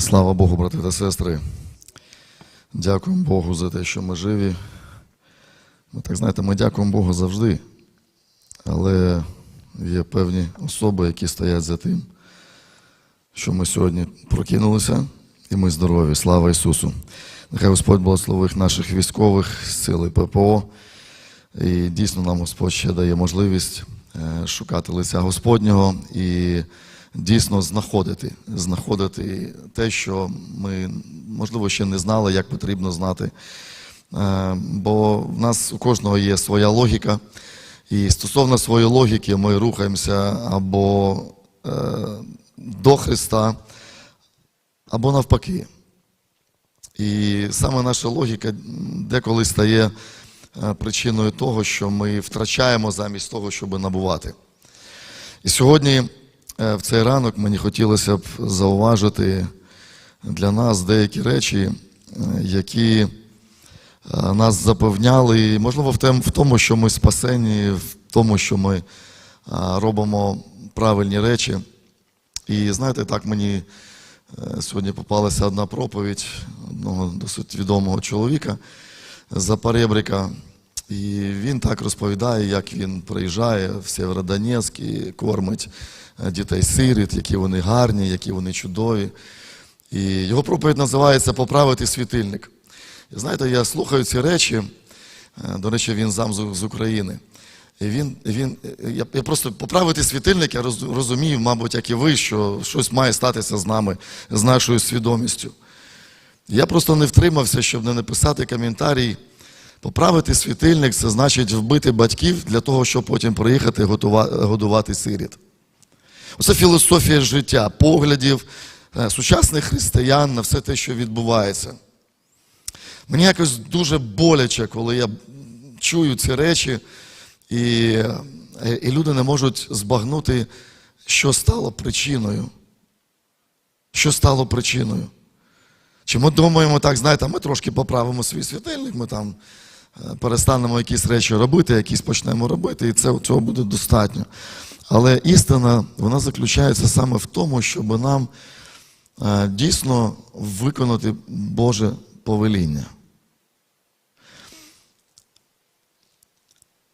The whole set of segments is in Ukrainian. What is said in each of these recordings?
Слава Богу, брати та сестри. Дякуємо Богу за те, що ми живі. Ну, так знаєте, ми дякуємо Богу завжди. Але є певні особи, які стоять за тим, що ми сьогодні прокинулися, і ми здорові. Слава Ісусу! Нехай Господь благословить наших військових сили ППО. І дійсно нам Господь ще дає можливість е, шукати лиця Господнього і дійсно знаходити, знаходити те, що ми, можливо, ще не знали, як потрібно знати. Е, Бо в нас у кожного є своя логіка, і стосовно своєї логіки ми рухаємося або е, до Христа, або навпаки. І саме наша логіка деколи стає е, причиною того, що ми втрачаємо замість того, щоб набувати. І сьогодні, в цей ранок, мені хотілося б зауважити для нас деякі речі, е, які е, нас запевняли, можливо, в тому, що ми спасені, в тому, що ми е, робимо правильні речі. І знаєте, так мені е, сьогодні попалася одна проповідь одного досить відомого чоловіка за Паребрика. І він так розповідає, як він приїжджає в Сєвєродонецьк і кормить е, дітей сиріт, які вони гарні, які вони чудові. І його проповідь називається Поправити світильник. І знаєте, я слухаю ці речі. Е, До речі, він зам з України. І він, він, я, я просто поправити світильник, я роз- розумію, мабуть, як і ви, що щось має статися з нами, з нашою свідомістю. Я просто не втримався, щоб не написати коментарій. Поправити світильник це значить вбити батьків для того, щоб потім приїхати годувати сиріт. Оце філософія життя, поглядів е, сучасних християн на все те, що відбувається. Мені якось дуже боляче, коли я чую ці речі, і, е, і люди не можуть збагнути, що стало причиною. Що стало причиною? Чи ми думаємо так, знаєте, ми трошки поправимо свій світильник, ми там перестанемо якісь речі робити, якісь почнемо робити, і це, цього буде достатньо. Але істина, вона заключається саме в тому, щоб нам е, дійсно виконати Боже повеління.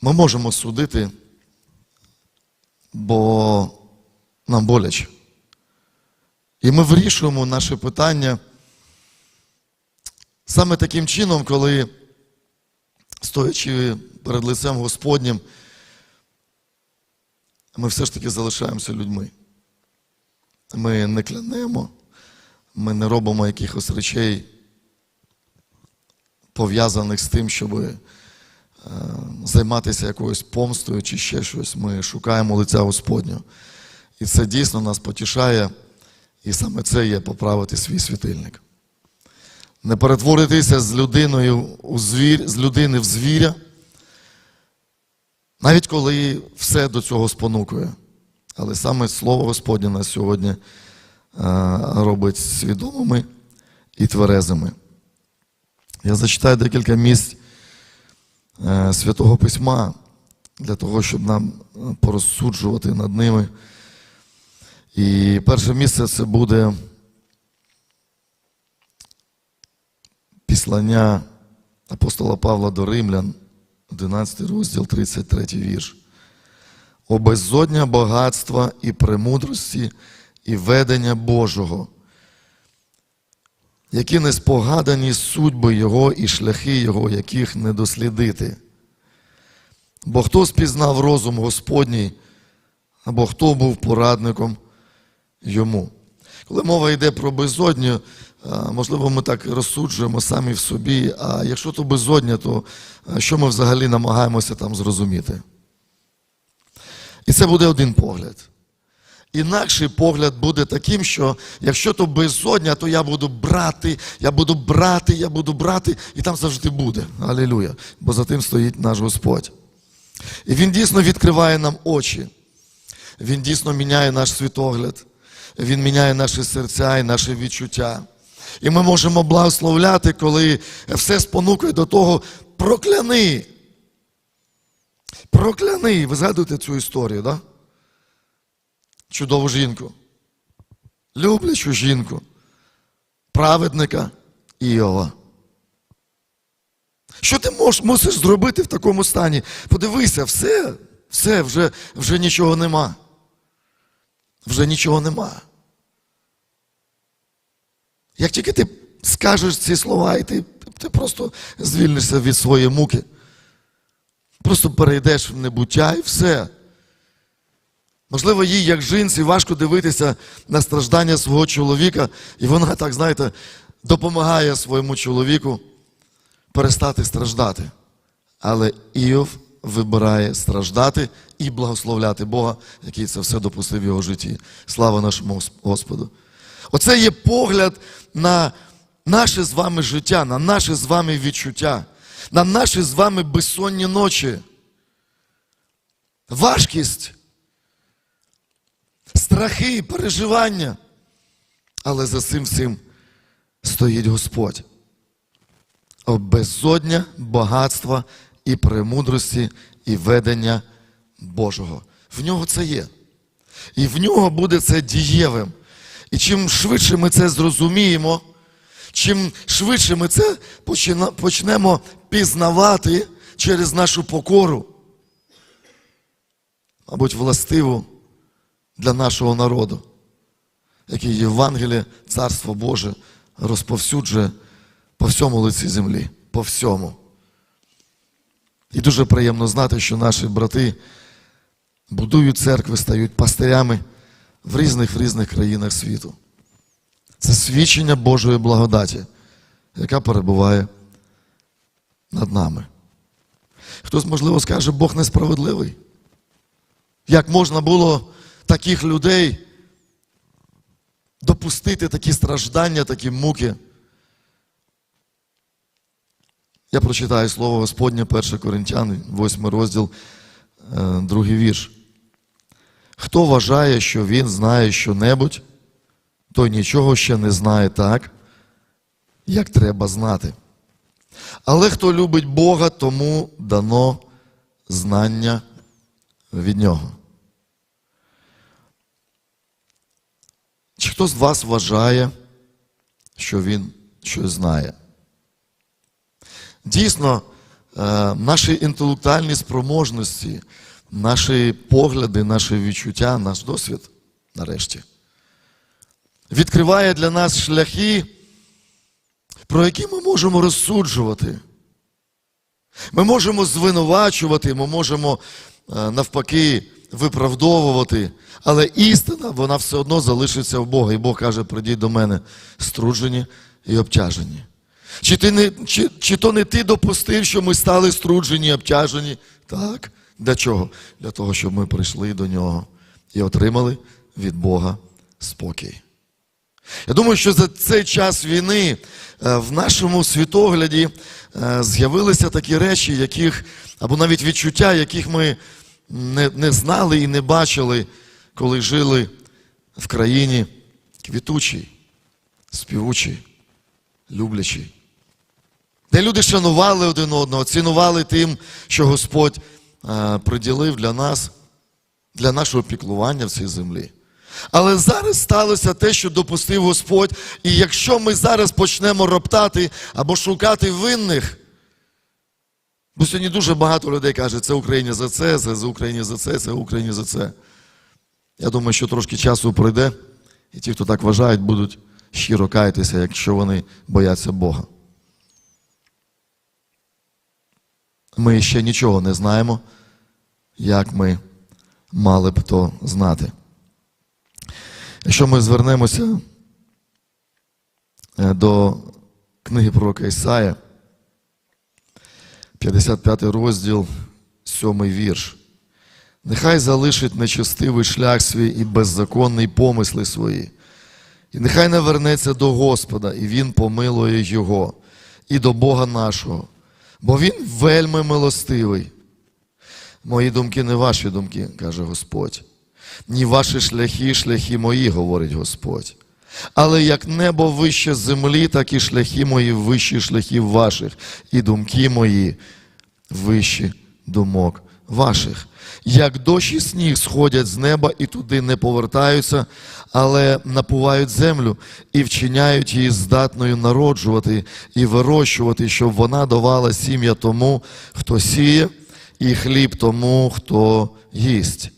Ми можемо судити, бо нам боляче. І ми вирішуємо наше питання саме таким чином, коли, стоячи перед лицем Господнім, ми все ж таки залишаємося людьми. Ми не клянемо, ми не робимо якихось речей, пов'язаних з тим, щоб е, займатися якоюсь помстою чи ще щось. Ми шукаємо лиця Господнього. І це дійсно нас потішає, і саме це є поправити свій світильник. Не перетворитися з людиною у звір, з людини в звіря, навіть коли все до цього спонукує. Але саме Слово Господнє нас сьогодні е, робить свідомими і тверезими. Я зачитаю декілька місць е, Святого Письма для того, щоб нам е, порозсуджувати над ними. І перше місце це буде післання апостола Павла до Римлян, 11 розділ, 33 вірш. О багатства і премудрості, і ведення Божого, які не спогадані судьби Його і шляхи Його, яких не дослідити. Бо хто спізнав розум Господній, або хто був порадником йому. Коли мова йде про безодню, можливо, ми так розсуджуємо самі в собі, а якщо то безодня, то що ми взагалі намагаємося там зрозуміти? І це буде один погляд. Інакший погляд буде таким, що якщо то безодня, то я буду брати, я буду брати, я буду брати, і там завжди буде. Алілуя. Бо за тим стоїть наш Господь. І Він дійсно відкриває нам очі. Він дійсно міняє наш світогляд. Він міняє наші серця і наші відчуття. І ми можемо благословляти, коли все спонукує до того, прокляни. Прокляни. Ви згадуєте цю історію? Да? Чудову жінку. Люблячу жінку. праведника Іова. Що ти мож, мусиш зробити в такому стані? Подивися, все, все, вже, вже нічого нема. Вже нічого нема. Як тільки ти скажеш ці слова, і ти, ти просто звільнишся від своєї муки, просто перейдеш в небуття і все. Можливо, їй, як жінці, важко дивитися на страждання свого чоловіка, і вона, так знаєте, допомагає своєму чоловіку перестати страждати. Але Іов вибирає страждати і благословляти Бога, який це все допустив в його житті. Слава нашому Господу. Оце є погляд на наше з вами життя, на наше з вами відчуття, на наші з вами безсонні ночі. Важкість, страхи, переживання. Але за цим всім стоїть Господь. Безодня багатства і премудрості і ведення Божого. В нього це є. І в нього буде це дієвим. І чим швидше ми це зрозуміємо, чим швидше ми це почнемо пізнавати через нашу покору, мабуть, властиву для нашого народу, який Євангеліє, Царство Боже розповсюджує по всьому лиці землі, по всьому. І дуже приємно знати, що наші брати будують церкви, стають пастирями в різних різних країнах світу. Це свідчення Божої благодаті, яка перебуває над нами. Хтось, можливо, скаже, Бог несправедливий. Як можна було таких людей допустити такі страждання, такі муки? Я прочитаю слово Господнє, 1 Коринтян, 8 розділ, е, другий вірш. Хто вважає, що він знає що-небудь, той нічого ще не знає так, як треба знати. Але хто любить Бога, тому дано знання від Нього. Чи хто з вас вважає, що він щось знає? Дійсно, е, наші інтелектуальні спроможності, наші погляди, наші відчуття, наш досвід, нарешті, відкриває для нас шляхи, про які ми можемо розсуджувати. Ми можемо звинувачувати, ми можемо е, навпаки виправдовувати, але істина, вона все одно залишиться в Бога. І Бог каже: прийдіть до мене струджені і обтяжені. Чи, ти не, чи, чи то не ти допустив, що ми стали струджені і обтяжені? Так. Для чого? Для того, щоб ми прийшли до нього і отримали від Бога спокій. Я думаю, що за цей час війни е, в нашому світогляді е, з'явилися такі речі, яких, або навіть відчуття, яких ми не, не знали і не бачили, коли жили в країні квітучій, співучій, люблячій. Де люди шанували один одного, цінували тим, що Господь приділив для нас, для нашого піклування в цій землі. Але зараз сталося те, що допустив Господь. І якщо ми зараз почнемо роптати або шукати винних, бо сьогодні дуже багато людей каже, це Україні за це, це за Україні за це, це Україні за це. Я думаю, що трошки часу пройде, і ті, хто так вважають, будуть щиро каятися, якщо вони бояться Бога. Ми ще нічого не знаємо, як ми мали б то знати. Якщо ми звернемося е, до книги пророка Ісая, 55 розділ, 7 вірш. Нехай залишить нечестивий шлях свій і беззаконний помисли свої. І нехай не вернеться до Господа, і Він помилує Його, і до Бога нашого, бо Він вельми милостивий. Мої думки не ваші думки, каже Господь. Ні ваші шляхи, шляхи мої, говорить Господь. Але як небо вище землі, так і шляхи мої вищі шляхів ваших, і думки мої вищі думок ваших. Як дощ і сніг сходять з неба і туди не повертаються, але напувають землю і вчиняють її здатною народжувати і вирощувати, щоб вона давала сім'я тому, хто сіє, і хліб тому, хто їсть.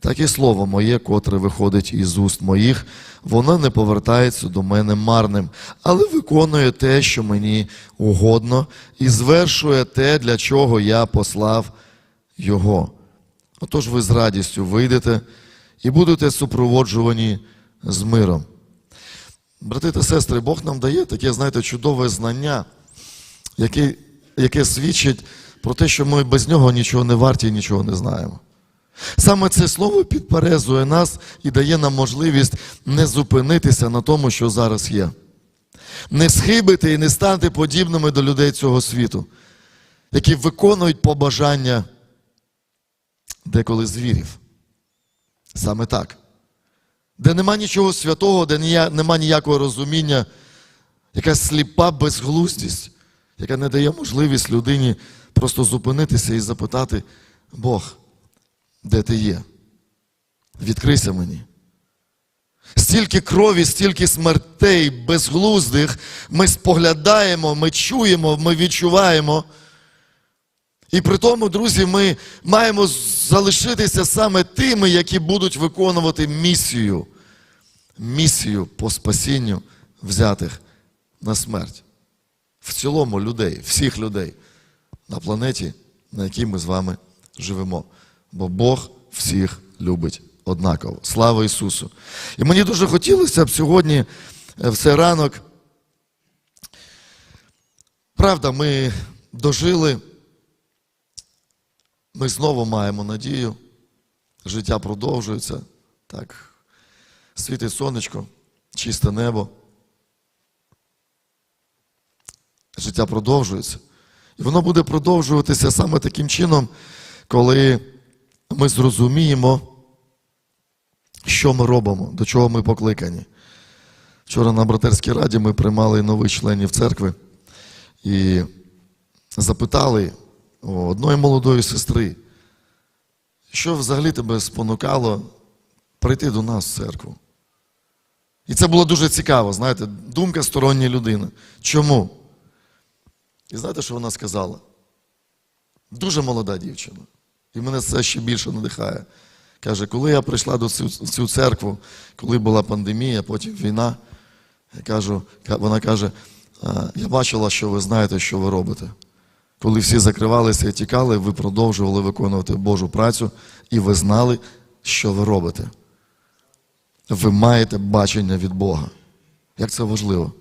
Так і слово моє, котре виходить із уст моїх, воно не повертається до мене марним, але виконує те, що мені угодно, і звершує те, для чого я послав його. Отож ви з радістю вийдете і будете супроводжувані з миром. Брати та сестри, Бог нам дає таке, знаєте, чудове знання, яке, яке свідчить про те, що ми без нього нічого не варті і нічого не знаємо. Саме це слово підперезує нас і дає нам можливість не зупинитися на тому, що зараз є. Не схибити і не стати подібними до людей цього світу, які виконують побажання деколи звірів. Саме так. Де нема нічого святого, де нема ніякого розуміння, якась сліпа безглуздість, яка не дає можливість людині просто зупинитися і запитати Бог, де ти є? Відкрийся мені. Стільки крові, стільки смертей безглуздих ми споглядаємо, ми чуємо, ми відчуваємо. І при тому, друзі, ми маємо залишитися саме тими, які будуть виконувати місію, місію по спасінню взятих на смерть. В цілому людей, всіх людей на планеті, на якій ми з вами живемо. Бо Бог всіх любить однаково. Слава Ісусу! І мені дуже хотілося б сьогодні, е, в цей ранок, правда, ми дожили. Ми знову маємо надію, життя продовжується. Так, світить сонечко, чисте небо. Життя продовжується. І воно буде продовжуватися саме таким чином, коли ми зрозуміємо, що ми робимо, до чого ми покликані. Вчора на братерській раді ми приймали нових членів церкви і запитали одної молодої сестри, що взагалі тебе спонукало прийти до нас в церкву. І це було дуже цікаво, знаєте, думка сторонньої людини. Чому? І знаєте, що вона сказала? Дуже молода дівчина. І мене це ще більше надихає. Каже, коли я прийшла до цю, цю церкву, коли була пандемія, потім війна, я кажу, вона каже, я бачила, що ви знаєте, що ви робите. Коли всі закривалися і тікали, ви продовжували виконувати Божу працю, і ви знали, що ви робите. Ви маєте бачення від Бога. Як це важливо?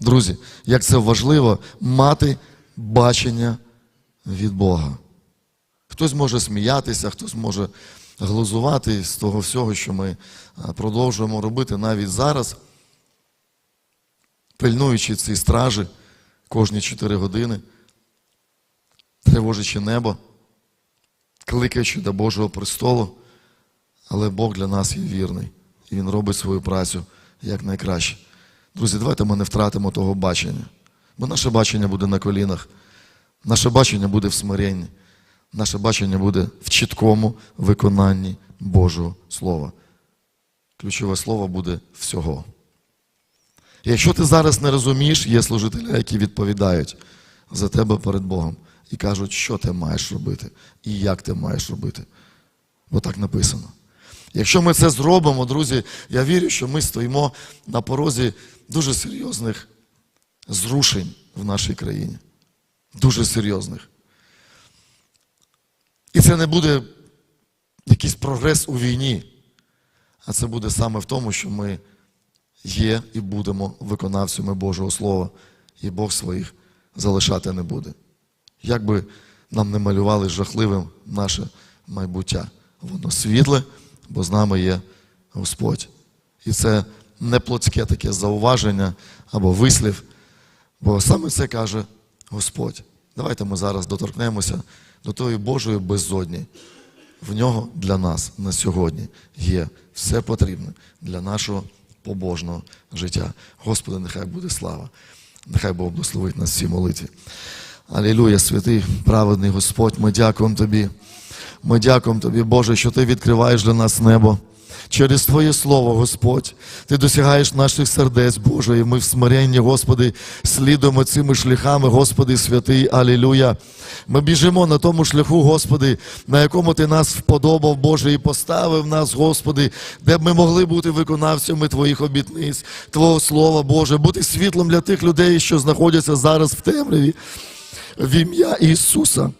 Друзі, як це важливо мати бачення від Бога. Хтось може сміятися, хтось може глузувати з того всього, що ми продовжуємо робити навіть зараз, пильнуючи ці стражі кожні 4 години, тривожачи небо, кликаючи до Божого престолу, але Бог для нас є вірний, і Він робить свою працю як найкраще. Друзі, давайте ми не втратимо того бачення, бо наше бачення буде на колінах, наше бачення буде в смиренні, наше бачення буде в чіткому виконанні Божого Слова. Ключове слово буде всього. Якщо ти зараз не розумієш, є служителі, які відповідають за тебе перед Богом і кажуть, що ти маєш робити і як ти маєш робити. Бо так написано. Якщо ми це зробимо, друзі, я вірю, що ми стоїмо на порозі дуже серйозних зрушень в нашій країні. Дуже серйозних. І це не буде якийсь прогрес у війні, а це буде саме в тому, що ми є і будемо виконавцями Божого Слова, і Бог своїх залишати не буде. Як би нам не малювали жахливим наше майбуття, воно світле, бо з нами є Господь. І це не плотське таке зауваження або вислів, бо саме це каже Господь. Давайте ми зараз доторкнемося до тої Божої безодні. В нього для нас на сьогодні є все потрібне для нашого побожного життя. Господи, нехай буде слава. Нехай Бог благословить нас всі молитві. Алілуя, святий, праведний Господь, ми дякуємо Тобі Ми дякуємо Тобі, Боже, що Ти відкриваєш для нас небо. Через Твоє Слово, Господь, Ти досягаєш наших сердець, Боже, і ми в смиренні, Господи, слідуємо цими шляхами, Господи, святий, Алілуя. Ми біжимо на тому шляху, Господи, на якому Ти нас вподобав, Боже, і поставив нас, Господи, де б ми могли бути виконавцями Твоїх обітниць, Твого Слова, Боже, бути світлом для тих людей, що знаходяться зараз в темряві. В ім'я Ісуса.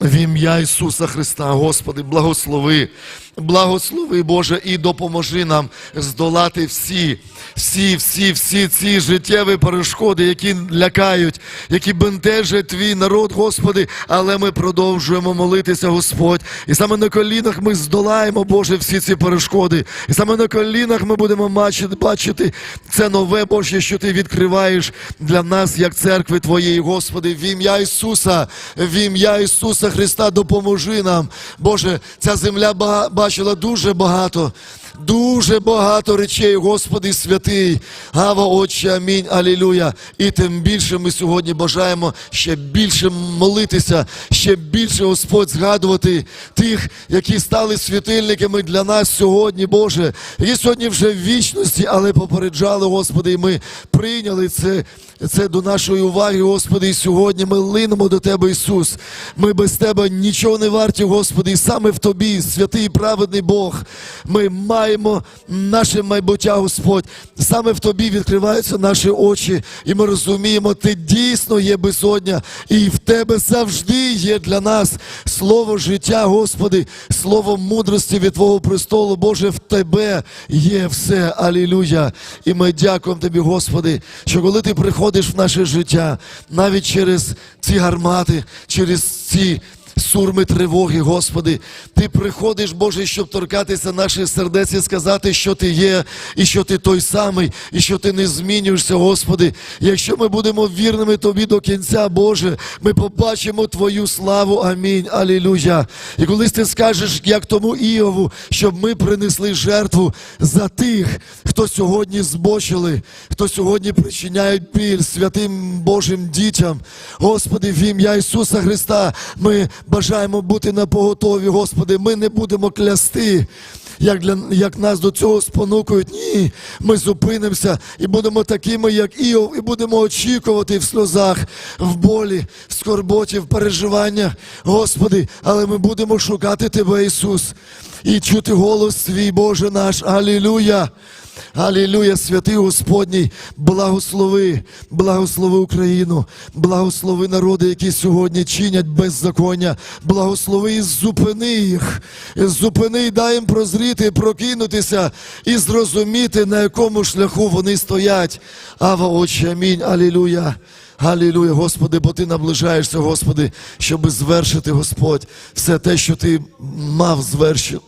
В ім'я Ісуса Христа, Господи, благослови, благослови, Боже, і допоможи нам здолати всі, всі, всі, всі ці життєві перешкоди, які лякають, які бентежать твій народ, Господи, але ми продовжуємо молитися, Господь. І саме на колінах ми здолаємо, Боже, всі ці перешкоди. І саме на колінах ми будемо бачити, це нове, Боже, що Ти відкриваєш для нас, як церкви Твоєї, Господи, в ім'я Ісуса, в ім'я Ісуса Христа, допоможи нам. Боже, ця земля ба- бачила дуже багато. Дуже багато речей, Господи святий. Гава, Отче, амінь, алілюя. І тим більше ми сьогодні бажаємо ще більше молитися, ще більше, Господь, згадувати тих, які стали світильниками для нас сьогодні, Боже, які сьогодні вже в вічності, але попереджали, Господи, і ми прийняли це, це до нашої уваги, Господи, і сьогодні ми линемо до Тебе, Ісус. Ми без Тебе нічого не варті, Господи, і саме в Тобі, святий і праведний Бог, ми маємо наше майбуття, Господь. Саме в Тобі відкриваються наші очі, і ми розуміємо, Ти дійсно є безодня, і в Тебе завжди є для нас слово життя, Господи, слово мудрості від Твого престолу, Боже, в Тебе є все. Алілюя. І ми дякуємо Тобі, Господи, що коли Ти приходиш в наше життя, навіть через ці гармати, через ці. Сурми тривоги, Господи, Ти приходиш, Боже, щоб торкатися наших сердець і сказати, що Ти є, і що Ти той самий, і що Ти не змінюєшся, Господи. Якщо ми будемо вірними Тобі до кінця, Боже, ми побачимо Твою славу. Амінь. Алілуя. І колись ти скажеш, як тому Іову, щоб ми принесли жертву за тих, хто сьогодні збочили, хто сьогодні причиняють біль святим Божим дітям. Господи, в ім'я Ісуса Христа, ми бажаємо бути на поготові, Господи, ми не будемо клясти. Як, для, як нас до цього спонукують, ні, ми зупинимося і будемо такими, як Іов, і будемо очікувати в сльозах, в болі, в скорботі, в переживаннях, Господи, але ми будемо шукати Тебе, Ісус, і чути голос свій, Боже наш. Алілуя! Алілуя, святий Господній, благослови, благослови Україну, благослови народи, які сьогодні чинять беззаконня, благослови і зупини їх, зупини і дай їм прозріти, прокинутися і зрозуміти, на якому шляху вони стоять. Ава, Отче, амінь, алілуя. Алілуя, Господи, бо Ти наближаєшся, Господи, щоб звершити, Господь, все те, що Ти мав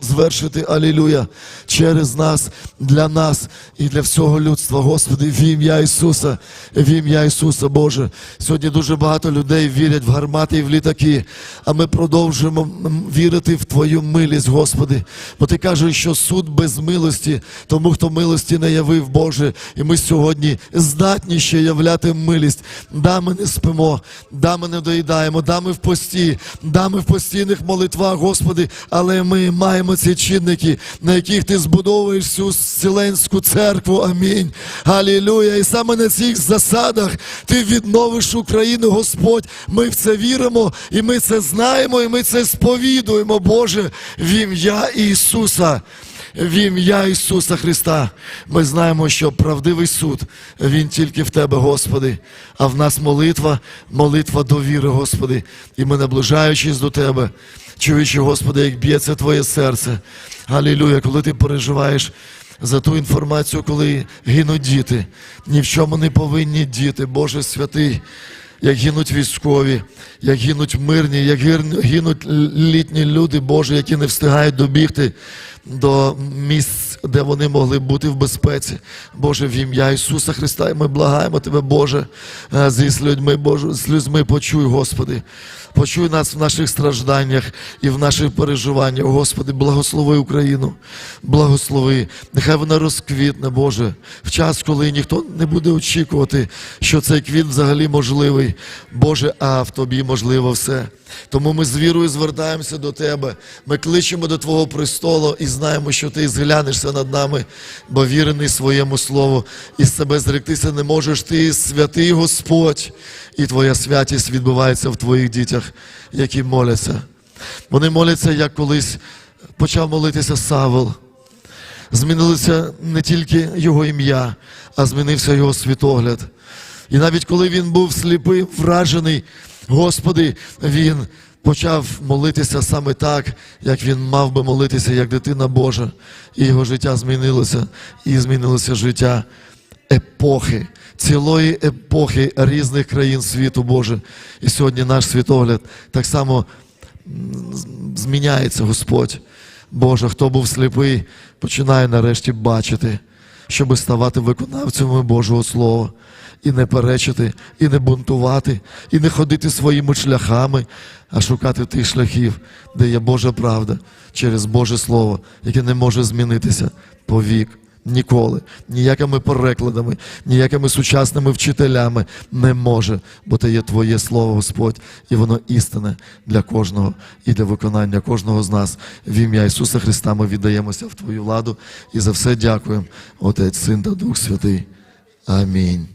звершити, Алілуя, через нас, для нас і для всього людства, Господи, в ім'я Ісуса, в ім'я Ісуса, Боже. Сьогодні дуже багато людей вірять в гармати і в літаки, а ми продовжуємо вірити в Твою милість, Господи. Бо Ти кажеш, що суд без милості, тому хто милості не явив, Боже, і ми сьогодні здатні ще являти милість. Да, ми не спимо, да, ми не доїдаємо, да, ми в пості, да, ми в постійних молитвах, Господи, але ми маємо ці чинники, на яких Ти збудовуєш всю Вселенську церкву. Амінь. Алілуя. І саме на цих засадах Ти відновиш Україну, Господь. Ми в це віримо, і ми це знаємо, і ми це сповідуємо, Боже, в ім'я Ісуса. В ім'я Ісуса Христа ми знаємо, що правдивий суд Він тільки в Тебе, Господи, а в нас молитва, молитва довіри, Господи. І ми, наближаючись до Тебе, чуючи, Господи, як б'ється Твоє серце. Алілуя, коли ти переживаєш за ту інформацію, коли гинуть діти, ні в чому не повинні діти, Боже святий як гинуть військові, як гинуть мирні, як гинуть літні люди, Боже, які не встигають добігти до місць, де вони могли бути в безпеці. Боже, в ім'я Ісуса Христа, і ми благаємо Тебе, Боже, е, зі людьми, Боже, з людьми почуй, Господи. Почуй нас в наших стражданнях і в наших переживаннях. Господи, благослови Україну, благослови. Нехай вона розквітне, Боже, в час, коли ніхто не буде очікувати, що цей квіт взагалі можливий. Сліпий. Боже, а в тобі можливо все. Тому ми з вірою звертаємося до Тебе. Ми кличемо до Твого престолу і знаємо, що Ти зглянешся над нами, бо вірений своєму слову, і з себе зректися не можеш. Ти святий Господь, і Твоя святість відбувається в Твоїх дітях, які моляться. Вони моляться, як колись почав молитися Савел. Змінилося не тільки його ім'я, а змінився його світогляд. І навіть коли він був сліпий, вражений, Господи, він почав молитися саме так, як він мав би молитися, як дитина Божа. І його життя змінилося, і змінилося життя епохи, цілої епохи різних країн світу Боже. І сьогодні наш світогляд так само зміняється Господь. Боже, хто був сліпий, починає нарешті бачити, щоб ставати виконавцями Божого Слова. І не перечити, і не бунтувати, і не ходити своїми шляхами, а шукати тих шляхів, де є Божа правда через Боже Слово, яке не може змінитися повік. Ніколи, ніякими перекладами, ніякими сучасними вчителями не може, бо це є Твоє Слово, Господь, і воно істинне для кожного і для виконання кожного з нас. В ім'я Ісуса Христа ми віддаємося в Твою владу і за все дякуємо, Отець, Син та Дух Святий. Амінь.